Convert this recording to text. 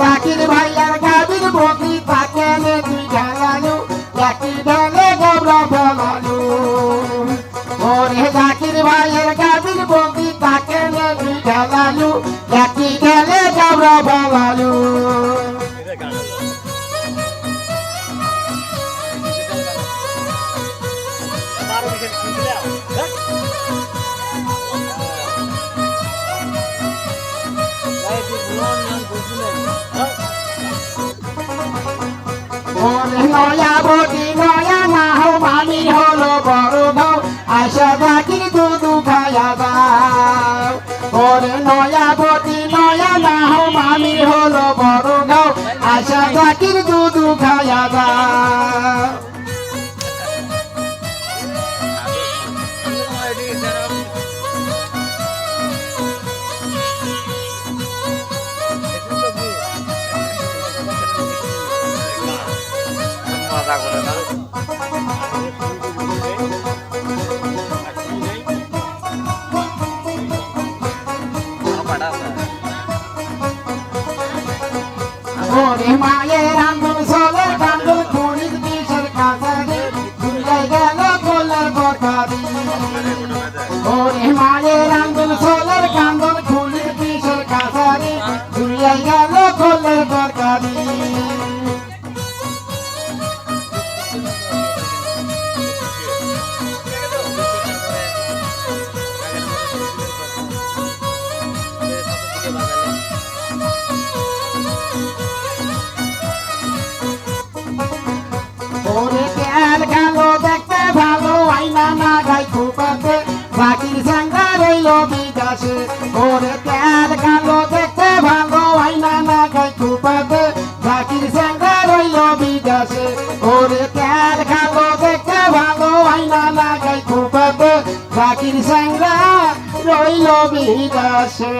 জাকির ভাইয়ার গাবির তাকে নে দুই ঢালালু একই ঢালে গবরা ফেলালু ওরে জাকির ভাইয়ের গাবির তাকে নে দুই ঢালালু একই ঢালে গবরা ফেলালু ওরে নয়া বটি নয়া না হো মামি হলো বড় বউ, আশা জাকির দুধু খায়া দাও ওরে নয়া বটি নয়া না হো মামি হলো বড় বউ, আশা জাকির দুধু খায়া দাও মজা করে না ওরে মায়ের আঙ্গুল সোলে কাঙ্গুল কুড়ির বিষের কাছারি দুলাই গেল কোলের বকারি ওরে মায়ের আঙ্গুল সোলের কাঙ্গুল কুড়ির বিষের কাছারি দুলাই গেল কোলের বকারি বিকাশে ওরে তেল কালো দেখতে ভালো আইনা না খাই কুপাতে বাকির সাঙ্গা রইল বিকাশে ওরে তেল কালো দেখতে ভালো আইনা না খাই কুপাতে বাকির সাঙ্গা রইল বিকাশে